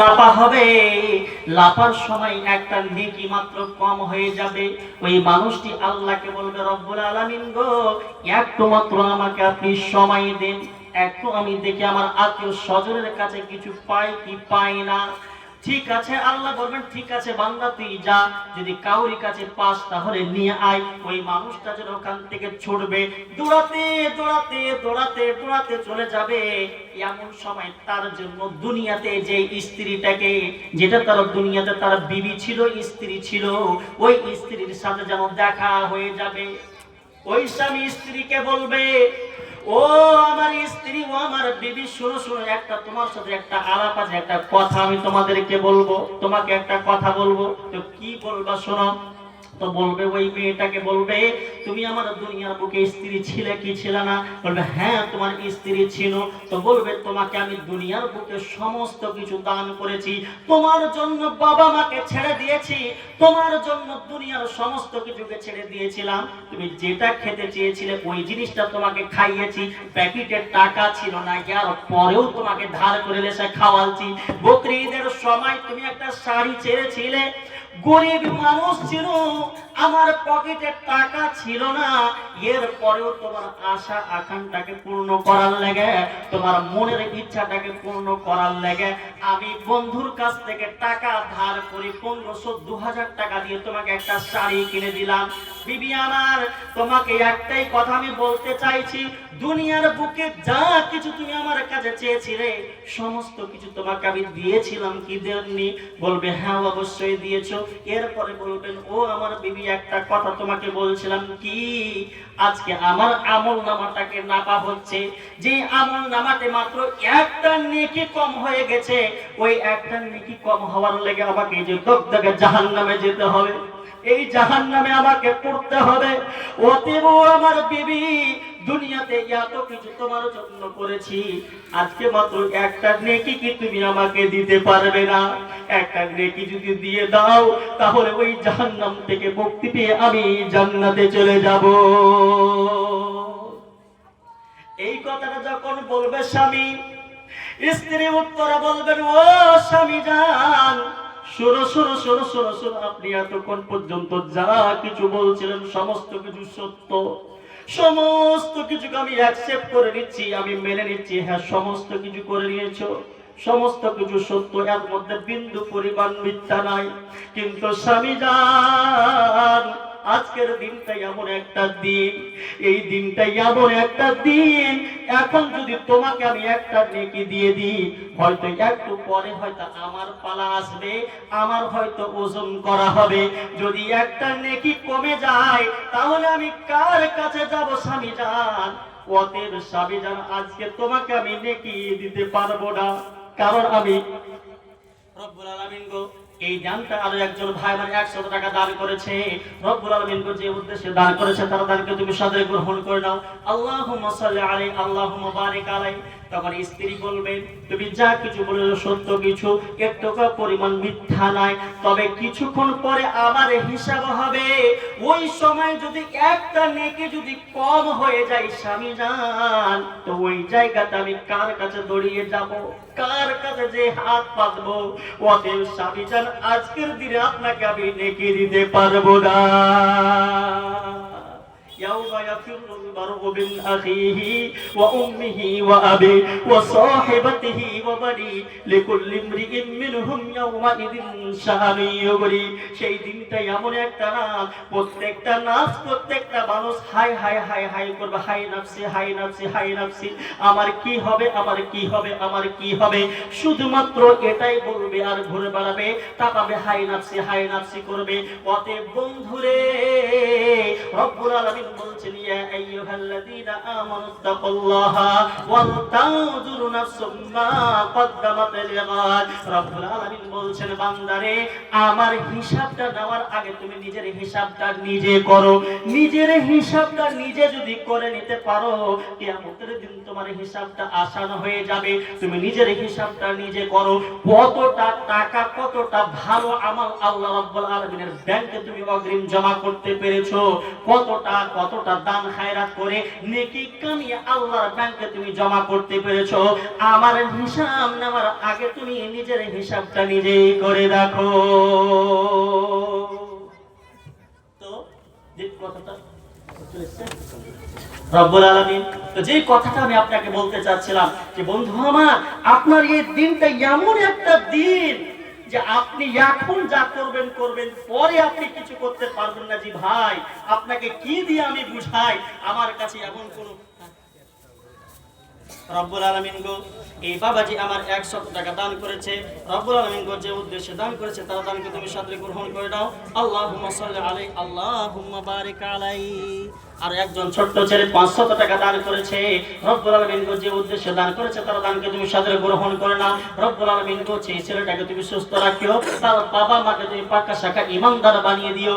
লাপা হবে। লাপার সময় একটা নেকি মাত্র কম হয়ে যাবে। ওই মানুষটি আল্লাহকে বলবে, রব্বুল আলামিন গো একটু মাত্র আমাকে আপনি সময় দেন। একটু আমি দেখি আমার আত্মীয় স্বজনের কাছে কিছু পাই কি পাই না? ঠিক আছে, আল্লাহ বলবেন, ঠিক আছে বান্দা, তুই যা। যদি কাউরি কাছে পাস, তাহলে নিয়ে আয়। ওই মানুষটা যেন ওখান থেকে ছুটবে। দৌড়াতে দৌড়াতে দৌড়াতে দৌড়াতে চলে যাবে। এমন সময় তার জন্য দুনিয়াতে যে স্ত্রীটাকে, যেটা তার দুনিয়াতে তার বিবি ছিল, স্ত্রী ছিল, ওই স্ত্রীর সাথে যেন দেখা হয়ে যাবে। ওই স্বামী স্ত্রীকে বলবে ও আমার স্ত্রী ও আমার বিবি, শুনো শুনো, একটা তোমার সাথে একটা আলাপ আছে, একটা কথা আমি তোমাদেরকে বলব, তোমাকে একটা কথা বলব। তো কি বলবা, শোনো? তো বলবে, ওই মেয়েটাকে বলবে, তুমি আমার দুনিয়ার বুকে স্ত্রী ছিলে কি ছিলে না? বলবে হ্যাঁ তোমার স্ত্রী ছিল। তো বলবে, তোমাকে আমি দুনিয়ার বুকে সমস্ত কিছু দান করেছি। তোমার জন্য বাবা মাকে ছেড়ে দিয়েছি। তোমার জন্য দুনিয়ার সমস্ত কিছুকে ছেড়ে দিয়েছিলাম। তুমি যেটা খেতে চেয়েছিলে, ওই জিনিসটা তোমাকে খাইয়েছি। প্যাকেটের টাকা ছিল না, ইয়ার পরেও তোমাকে ধার করে লেসে খাওয়ালছি। বকরি সময় তুমি একটা শাড়ি ছেড়েছিলে গরিব মানুষ ছিল, আমার পকেটে টাকা ছিল না। এর পরেও তোমার আশা আকাঙ্ক্ষাকে পূর্ণ করার লাগে, তোমার মনের ইচ্ছাটাকে পূর্ণ করার লাগে, আমি বন্ধুর কাছ থেকে টাকা ধার করে পনেরোশো দু হাজার টাকা দিয়ে তোমাকে একটা শাড়ি কিনে দিলাম। বিবি আমার, তোমাকে একটাই কথা আমি বলতে চাইছি, দুনিয়ার বুকে যা কিছু তুমি আমার কাছে চেয়েছিলে, সমস্ত কিছু তোমাকে আমি দিয়েছিলাম, কি দেননি? বলবে হ্যাঁ অবশ্যই দিয়েছ। এরপরে বলবেন, ও আমার বিবি, একটা কথা তোমাকে বলছিলাম কি? আজকে আমার আমল নামাটাকে নাপা হচ্ছে। যে আমল নামাতে মাত্র একটা নেকি কম হয়ে গেছে, ওই একটা নেকি কম হওয়ার লেগে আমাকে যে দগদগে জাহান নামে যেতে হবে। এই জাহান নামে আমাকে পড়তে হবে। অতীব আমার বিবি, দুনিয়াতে এত কিছু তোমার জন্য করেছি। আজকে মাত্র একটা নেকি কি তুমি আমাকে দিতে পারবে না? একটা নেকি যদি দিয়ে দাও, তাহলে ওই জাহান্নাম থেকে মুক্তি পেয়ে আমি জান্নাতে চলে যাব। এই কথাটা যখন বলবে স্বামী, স্ত্রী উত্তরে বলবেন, ও স্বামী যান শোনো শোনো শোনো শোনো শোনো, আপনি এতক্ষণ পর্যন্ত যা কিছু বলছিলেন, সমস্ত কিছু সত্য। সমস্ত কিছুকে আমি অ্যাকসেপ্ট করে নিচ্ছি, আমি মেনে নিচ্ছি হ্যাঁ সমস্ত কিছু করে নিয়েছো। সমস্ত কিছু সত্য, এর মধ্যে বিন্দু পরিমাণ মিথ্যা নাই। কিন্তু স্বামী যান আজকের দিনটা এমন একটা দিন, এই দিনটা এমন একটা দিন, এখন যদি তোমাকে আমি একটা নেকি দিয়ে দিই, হয়তো একটু পরে হয়তো আমার পালা আসবে, আমার হয়তো ওজন করা হবে। যদি একটা নেকি কমে যায়, তাহলে আমি কার কাছে যাব স্বামী যান অতএব স্বামী যান আজকে তোমাকে আমি নেকি দিতে পারব না। কারণ আমি রব্বুল আলামিন গো এই দানটা আরও একজন ভাই মানে একশত টাকা দান করেছে। রব্বুল আলমিন যে উদ্দেশ্যে দান করেছে, তার দানকে তুমি সাদরে গ্রহণ করে নাও। আল্লাহ আলাইহি আল্লাহ বারিক আলাইহি। তখন স্ত্রী বলবেন তুমি যা কিছু বলেছ সত্য কিছু একটু পরিমাণ মিথ্যা নাই। তবে কিছুক্ষণ পরে আবার হিসাব হবে। ওই সময় যদি একটা নেকি যদি কম হয়ে যায় স্বামী যান তো ওই জায়গাতে আমি কার কাছে দড়িয়ে যাব? কার কাছে যে হাত পাতবো? অতএব স্বামী যান আজকের দিনে আপনাকে আমি নেকি দিতে পারব না। يوم يفر المرء من أخيه وأمه وأبيه وصاحبته وبنيه لكل امرئ منهم يومئذ شأن يغني সেই দিনটা এমন একটা নাম প্রত্যেকটা নাচ প্রত্যেকটা মানুষ হাই হাই হাই হাই করবে হাই নাফসি হাই নাফসি হাই নাফসি আমার কি হবে আমার কি হবে আমার কি হবে শুধুমাত্র এটাই বলবে আর ঘুরে বেড়াবে তাকাবে হাই নাফসি হাই নাফসি করবে অতএব বন্ধুরে রব্বুল আলামিন বলছেন, বান্দারে, আমার হিসাবটা নেওয়ার আগে তুমি নিজের হিসাবটা নিজে করো। নিজের হিসাবটা নিজে যদি করে নিতে পারো, কিয়ামতের দিন তোমার হিসাবটা আসান হয়ে যাবে। তুমি নিজের হিসাবটা নিজে করো। কতটা টাকা, কতটা ভালো আমল আল্লাহ রাব্বুল আলামিনের ব্যাংকে তুমি অগ্রিম জমা করতে পেরেছ? কতটা কতটা দান খায়রাত করে নেকি কামিয়ে আল্লাহর ব্যাংকে তুমি জমা করতে পেরেছ? আমার হিসাব নেওয়ার আগে তুমি নিজের হিসাবটা নিজেই করে দেখো। যে কথাটা আমি আপনাকে বলতে চাচ্ছিলাম যে বন্ধু আমার, আপনার এই দিনটা এমন একটা দিন যে আপনি এখন যা করবেন করবেন, পরে আপনি কিছু করতে পারবেন না, জি ভাই। আপনাকে কি দিয়ে আমি বুঝাই? আমার কাছে এমন কোনো রব্বুল আলামিন গো, এই বাবাজি আমার একশত টাকা দান করেছে। রব্বুল আলামিন গো, যে উদ্দেশ্যে দান করেছে তারা দানকে তুমি সাদরে গ্রহণ করে দাও সাল্লি আলাই বারিক আলাই। আর একজন ছোট্ট ছেলে 500 টাকা দান করেছে। রব্বুল আলামিন গো, যে উদ্দেশ্যে দান করেছে তারা দানকে তুমি সাদরে গ্রহণ করে নাও। রব্বুল আলামিন গো, সেই ছেলেটাকে তুমি সুস্থ রাখিও। তার বাবা মাকে তুমি পাকা শাখা ইমানদার বানিয়ে দিও।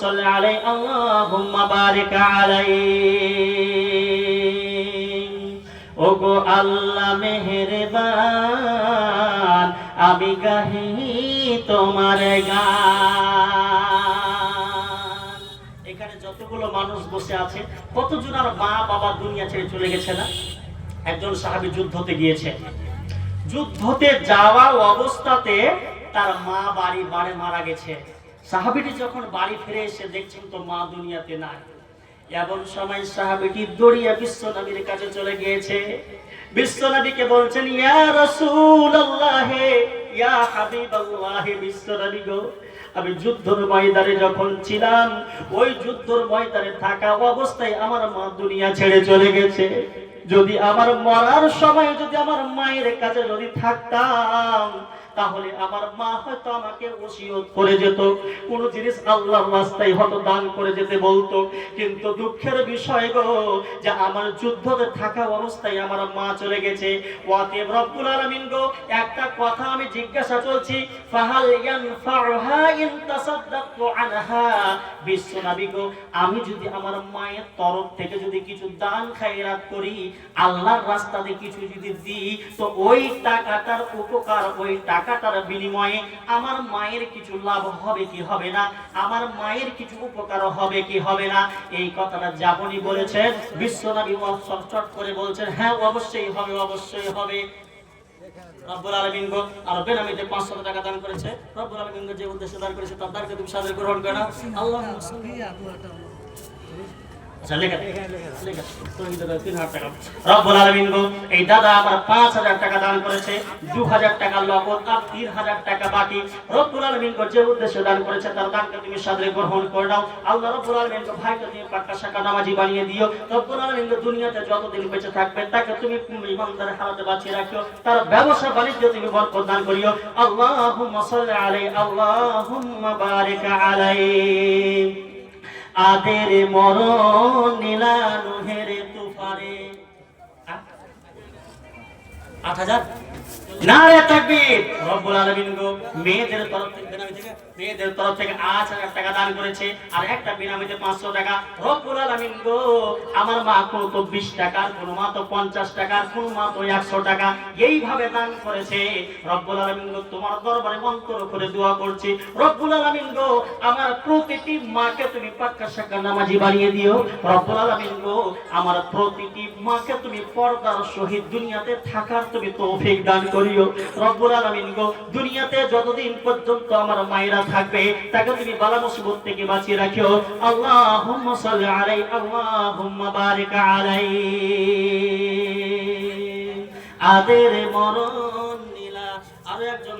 সাল্লি আলাই বারিক আলাই। ওগো আল্লাহ মেহেরবান, আমি গাহি তোমার গান। এখানে যতগুলো মানুষ বসে আছে, কতজন আর মা বাবা দুনিয়া ছেড়ে চলে গেছে না? একজন সাহাবী যুদ্ধতে গিয়েছে। যুদ্ধতে যাওয়া অবস্থাতে তার মা বাড়ি বাড়ি মারা গেছে। সাহাবিটি যখন বাড়ি ফিরে এসে দেখছেন তো মা দুনিয়াতে নাই। এমন সময় সাহাবিটি দড়িয়া বিশ্বনবীর কাছে চলে গিয়েছে। বিশ্বনবীকে বলছেন, ইয়া রাসূলুল্লাহ, ইয়া হাবিবাল্লাহ বিশ্বনবী গো, আমি যুদ্ধর ময়দানে যখন ছিলাম, ওই যুদ্ধর ময়দানে থাকা অবস্থায় আমার মা দুনিয়া ছেড়ে চলে গেছে। যদি আমার মরার সময় যদি আমার মায়ের কাছে যদি থাকতাম তাহলে আমার মা হয়তো আমাকে ওসিয়ত করে যেত। কোন জিনিস আল্লাহর রাস্তায় হয়তো দান করে যেতে বলতো। কিন্তু দুঃখের বিষয় গো, যে আমার যুদ্ধতে থাকা অবস্থায় আমার মা চলে গেছে। ওয়াতিব রব্বুল আলামিন গো, একটা কথা আমি জিজ্ঞাসা চলছি ফাহাল ইয়ানফাউহা ইন তাসাদদাকতু আনহা? বিশ্বনবী গো, আমি যদি আমার মায়ের তরফ থেকে যদি কিছু দান খায়রাত করি, আল্লাহর রাস্তাতে কিছু যদি দিই, তো ওই টাকাটার উপকার ওই টাকাটার বিনিময়ে আমার মায়ের কিছু লাভ হবে কি হবে না? আমার মায়ের কিছু উপকার হবে কি হবে না? এই কথাটা যাপনি বলেছেন। বিশ্বনবী চট করে বলছেন হ্যাঁ অবশ্যই হবে অবশ্যই হবে। রব্বুল বেনামিতে 500 টাকা দান করেছে। যে উদ্দেশ্যে দান করেছে, তার তুমি সাদরে গ্রহণ করো না। এই দাদা আমার 5000 টাকা দান করেছে 2000 টাকা নগদ আর 3000 টাকা বাকি রব্বুল আলামিন গো, যে উদ্দেশ্যে দান করেছে তার দানকে তুমি সাদরে গ্রহণ করে নাও। আল্লাহ রব্বুল আলামিন গো, ভাইকে তুমি পাক্কা শাখা নামাজি বানিয়ে দিও। রব্বুল আলামিন গো, দুনিয়াতে যতদিন বেঁচে থাকবে, তাকে তুমি ইমানদার হালাতে বাঁচিয়ে রাখিও। তার ব্যবসা বাণিজ্য তুমি বরকত দান করিও। বারিক আলাইহি। আদের নীলা নীলানুহের তুফারে আট হাজার। না রে তাকবীর। রব্বুল আলামিন গো, মেয়েদের তরফ থেকে না মেয়েদের তরফ থেকে আট হাজার টাকা দান করেছে, আর একটা বিনামিতে পাঁচশো টাকা। রব্বুল আলামিন গো, আমার মা কোনো তো বিশ টাকা কোনো মা তো পঞ্চাশ টাকা কোনো মা তো একশো টাকা। এইভাবে দান করেছে। রব্বুল আলামিন গো, তোমার দরবারে করে দোয়া করছি। রব্বুল আলামিন গো, আমার প্রতিটি মাকে তুমি পাক্কা শাখা নামাজি বানিয়ে দিও। রব্বুল আলামিন গো, আমার প্রতিটি মাকে তুমি পর্দার সহিত দুনিয়াতে থাকার তুমি তৌফিক দান করিও। রব্বুল আলামিন গো, দুনিয়াতে যতদিন পর্যন্ত আমার মায়েরা থাকবে তাকে তুমি বালা মুসিবত থেকে বাঁচিয়ে রাখিও। আল্লাহুম্মা সাল্লি আলাইহি আল্লাহুম্মা বারিক আলাইহি আদের মরণ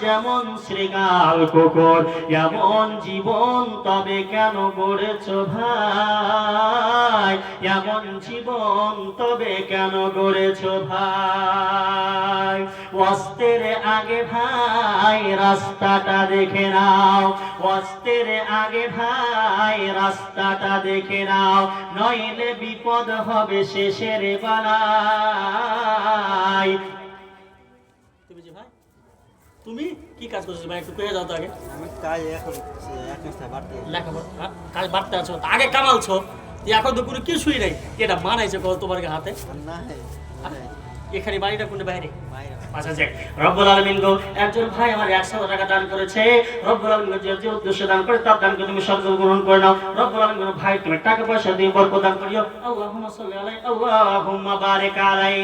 যেমন শৃগাল কুকুর, এমন জীবন তবে কেন গড়েছ ভাই? এমন জীবন তবে কেন গড়েছ ভাই? অস্তের আগে ভাই রাস্তাটা দেখে নাও, অস্তের আগে ভাই রাস্তাটা দেখে নাও, নইলে বিপদ হবে শেষের বেলায় তুমি কি কাজ করছ? ভাই একটু কয়ে দাও তো আগে। আমি কাজ এখন এক মাসটা বাড়তে লেখাপড়া হ্যাঁ? কাজ বাড়তে আছো। আগে কামালছো তো এখন তো কোনো কিছুই নাই। এটা মানাইছে তোমার হাতে? না মানে এখানে বাড়িটা কোনটা বাইরে? আচ্ছা যাক। রব্বুল আলামিন গো একজন ভাই আমার 100 টাকা দান করেছে। রব্বুল আলামিন যে যে উদ্দেশ্যে দান করে তার দানকে তুমি সর্বদা গ্রহণ করে নাও। রব্বুল আলামিন ভাই তুমি টাকা পয়সা দিয়ে বরকত দান করিও। আল্লাহুম্মা সাল্লি আলাই আল্লাহুম্মা বারিক আলাই।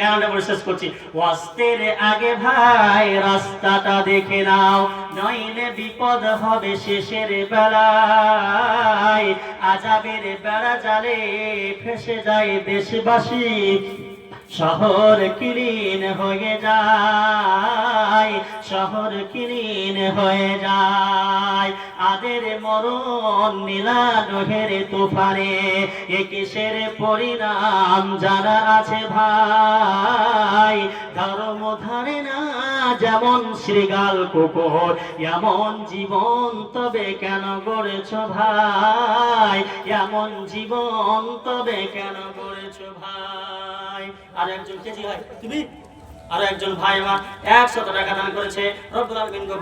গানটা বলে শেষ করছি। ওয়াস্তের আগে ভাই রাস্তাটা দেখে নাও। নইলে বিপদ হবে শেষের বেলায়। আজাবের বেড়া জালে ফেসে যায় দেশবাসী। শহর কিরিন হয়ে যায়, শহর কিরিন হয়ে যায়। আদের মরণ নীলা নহের তুফানে, এ কিসের পরিণাম যারা আছে ভাই? ধর্ম ধারে না যেমন শ্রীগাল কুকুর, এমন জীবন তবে কেন গড়েছ ভাই? এমন জীবন তবে কেন গড়েছ ভাই? আর একজন কেজি হয় তুমি? আর একজন ভাই আমার একশত টাকা দান করেছে।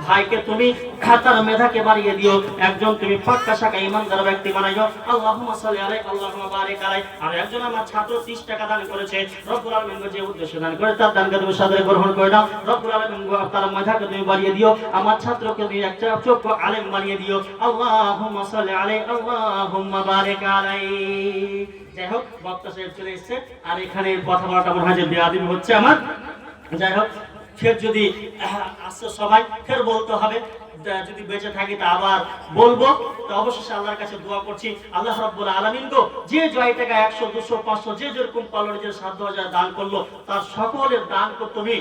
ভাইকে তুমি খাতার মেধাকে বাড়িয়ে দিও। একজন তুমি পাক্কা শাখা ইমানদার ব্যক্তি বানাইও। আলাইহি আর একজন আমার ছাত্র 30 টাকা দান করেছে। রব্বুল আলামিন যে উদ্দেশ্যে দান করে তার দানকে তুমি সাদরে গ্রহণ করে নাও। রব্বুল আলামিন তার মেধাকে তুমি বাড়িয়ে দিও। আমার ছাত্রকে তুমি একটা যোগ্য আলেম বানিয়ে দিও। আলাইহি, আল্লাহুম্মা বারিক আলাইহি। যাই হোক, বক্তা সাহেব চলে এসেছে। আর এখানে কথা বলাটা মনে হয় যে বেয়াদিবি হচ্ছে আমার। যাই হোক, ফের যদি আসছে সবাই, ফের বলতে হবে যদি বেঁচে থাকি তা আবার বলব। তো অবশেষে আল্লাহর কাছে দোয়া করছি, আল্লাহ রব্বুল আলামিন গো, যে জয় টাকা একশো, দুশো, পাঁচশো, যে যেরকম পারল নিজের সাধ্য হাজার দান করল, তার সকলের দান কো তুমি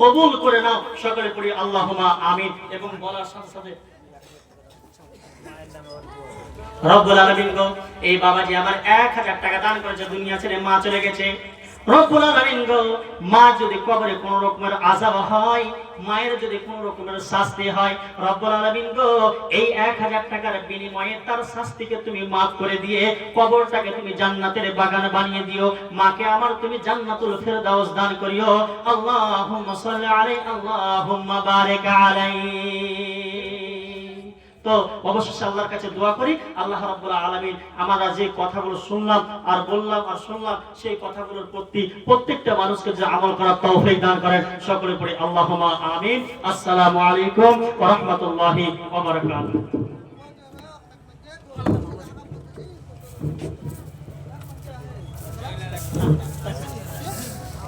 কবুল করে নাও। সকলে পড়ি আল্লাহুমা আমিন। এবং বলার সাথে সাথে রব্বুল আলামিন গো, এই বাবাজি আমার 1000 টাকা দান করেছে, দুনিয়া ছেড়ে মা চলে গেছে। রব্বুল আলামিন গো, মা যদি কবরে কোনো রকমের আযাব হয়, মায়ের যদি কোনো রকমের শাস্তি হয়, রব্বুল আলামিন গো, এই 1000 টাকার বিনিময়ে তার শাস্তিকে তুমি মাফ করে দিয়ে কবরটাকে তুমি জান্নাতের বাগান বানিয়ে দিও। মাকে আমার তুমি জান্নাতুল ফেরদাউস দান করিও। আল্লাহুম্মা সাল্লি আলাইহি আল্লাহুম্মা বারিক আলাইহি তো অবশেষে আল্লাহর কাছে দোয়া করি, আল্লাহ রাব্বুল আলামিন আমরা যে কথাগুলো শুনলাম আর বললাম আর শুনলাম, সেই কথাগুলোর প্রতি প্রত্যেকটা মানুষকে যে আমল করার তৌফিক দান করেন, সকলে পড়ি আল্লাহুম্মা আমিন। আসসালামু আলাইকুম ওয়া রাহমাতুল্লাহি ওয়া বারাকাতুহু।